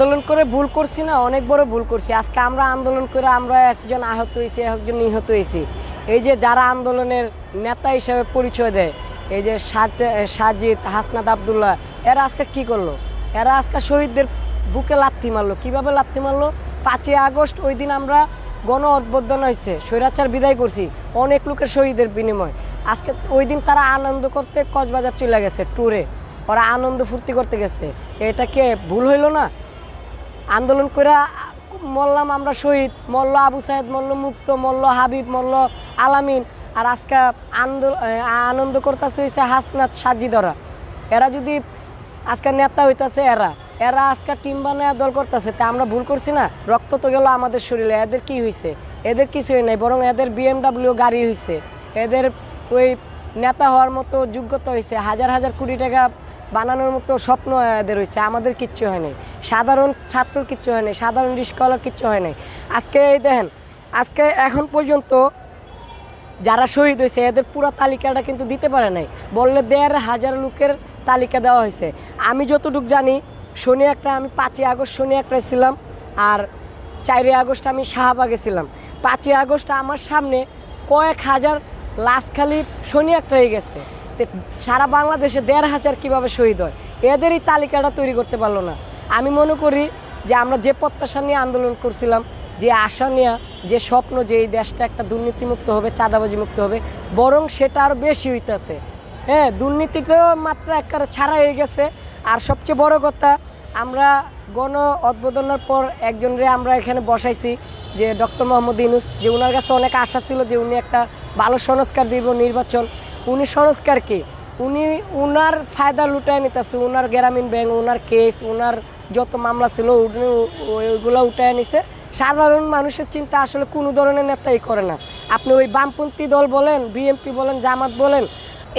আন্দোলন করে ভুল করছি না, অনেক বড় ভুল করছি। আজকে আমরা আন্দোলন করে আমরা একজন আহত হয়েছি, একজন নিহত হয়েছি। এই যে যারা আন্দোলনের নেতা হিসেবে পরিচয় দেয়, এই যে সাজ- সাজিদ, হাসনাত আবদুল্লাহ, এরা আজকে কি করল? এরা আজকে শহীদদের বুকে লাথি মারলো। কীভাবে লাথি মারলো? পাঁচই আগস্ট ওই দিন আমরা গণ অভ্যর্থনা হয়েছে, স্বৈরাচার বিদায় করছি, অনেক লোকের শহীদের বিনিময়। আজকে ওই দিন তারা আনন্দ করতে কক্সবাজার চলে গেছে ট্যুরে ওরা আনন্দ ফুর্তি করতে গেছে। এটা কে ভুল হইল না? আন্দোলন করে মরলাম আমরা শহীদ মল্ল আবু সাহেদ মল্ল মুক্ত মল্ল হাবিব মল্ল আলামিন। আর আজকে আন্দোলন আনন্দ করতেছে হয়েছে হাসনাত সাজিদরা। এরা যদি আজকে নেতা হইতাছে এরা এরা আজকে টিম বানায় দল করতেছে, তা আমরা ভুল করছি না? রক্ত তো গেল আমাদের শরীরে, এদের কি হয়েছে এদের কিছু কিছুই নাই, বরং এদের বিএমডাব্লিউ গাড়ি হয়েছে এদের ওই নেতা হওয়ার মতো যোগ্যতা হয়েছে হাজার হাজার কোটি টাকা বানানোর মতো স্বপ্ন এদের হয়েছে আমাদের কিচ্ছু হয় নাই। সাধারণ ছাত্র কিচ্ছু হয় নাই, সাধারণ রিস্কওয়ালার কিচ্ছু হয় নাই। আজকে এই দেখেন, আজকে এখন পর্যন্ত যারা শহীদ হয়েছে এদের পুরো তালিকাটা কিন্তু দিতে পারে নাই। বললে দেড় হাজার লোকের তালিকা দেওয়া হয়েছে আমি যতটুকু জানি, শনি একটা, আমি পাঁচই আগস্ট শনি একটা ছিলাম, আর চারই আগস্ট আমি শাহবাগে ছিলাম। পাঁচই আগস্ট আমার সামনে কয়েক হাজার লাশ খালি শনি একটা হয়ে গেছে। সারা বাংলাদেশে দেড় হাজার কীভাবে শহীদ হয়? এদের এই তালিকাটা তৈরি করতে পারল না। আমি মনে করি যে আমরা যে প্রত্যাশা নিয়ে আন্দোলন করছিলাম, যে আশা নেওয়া যে স্বপ্ন যে এই দেশটা একটা দুর্নীতিমুক্ত হবে চাঁদাবাজি মুক্ত হবে, বরং সেটা আরও বেশি হইতেছে। হ্যাঁ দুর্নীতিতেও মাত্রা একবারে ছাড়া হয়ে গেছে। আর সবচেয়ে বড় কথা, আমরা গণ উদ্বোধনের পর একজনরে আমরা এখানে বসাইছি, যে ডক্টর মোহাম্মদ ইউনুস, যে ওনার কাছে অনেক আশা ছিল যে উনি একটা ভালো সংস্কার দিব, নির্বাচন। উনি সংস্কার কি? উনি উনার ফায়দা লুটায় নিতেছে, উনার গ্রামীণ ব্যাংক, উনার কেস উনার যত মামলা ছিল, উনি ওইগুলো উঠায় নিছে। সাধারণ মানুষের চিন্তা আসলে কোনো ধরনের নেতাই করে না। আপনি ওই বামপন্থী দল বলেন বিএনপি বলেন, জামাত বলেন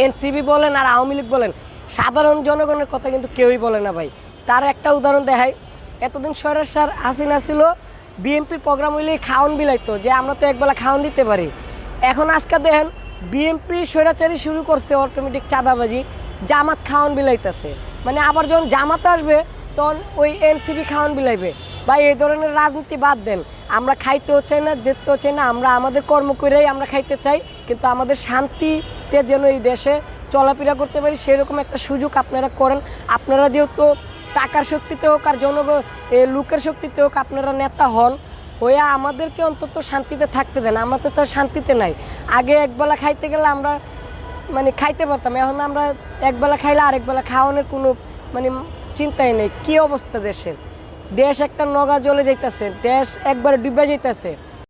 এনসিবি বলেন, আর আওয়ামী লীগ বলেন, সাধারণ জনগণের কথা কিন্তু কেউই বলে না ভাই। তার একটা উদাহরণ দেখাই। এতদিন সরেসার হাসিনা ছিল বিএনপির প্রোগ্রাম হইলে খাওয়ান বিলাইতো, যে আমরা তো একবেলা খাওয়ান দিতে পারি। এখন আজকে দেখেন বিএনপি স্বৈরাচারী শুরু করছে অটোমেটিক চাঁদাবাজি, জামাত খাওয়ান বিলাইতেছে। মানে আবার যখন জামাত আসবে, তখন ওই এনসিপি খাওয়ান বিলাইবে। বা এই ধরনের রাজনীতি বাদ দেন। আমরা খাইতেও চাই না, যেতেও চাই না, আমরা আমাদের কর্ম করেই আমরা খাইতে চাই, কিন্তু আমাদের শান্তিতে যেন এই দেশে চলাফেরা করতে পারি, সেরকম একটা সুযোগ আপনারা করেন। আপনারা যেহেতু টাকার শক্তিতে হোক আর জনগণ লোকের শক্তিতে হোক আপনারা নেতা হন হয়ে আমাদেরকে অন্তত শান্তিতে থাকতে দেন। আমরা তো তার শান্তিতে নাই। আগে একবেলা খাইতে গেলে আমরা মানে খাইতে পারতাম। এখন আমরা একবেলা খাইলে আরেকবেলা খাওয়ানোর কোনো মানে চিন্তাই নেই। কী অবস্থা দেশের? দেশ একটা নগা জ্বলে যাইতেছে। দেশ একবারে ডুবে যাইতেছে।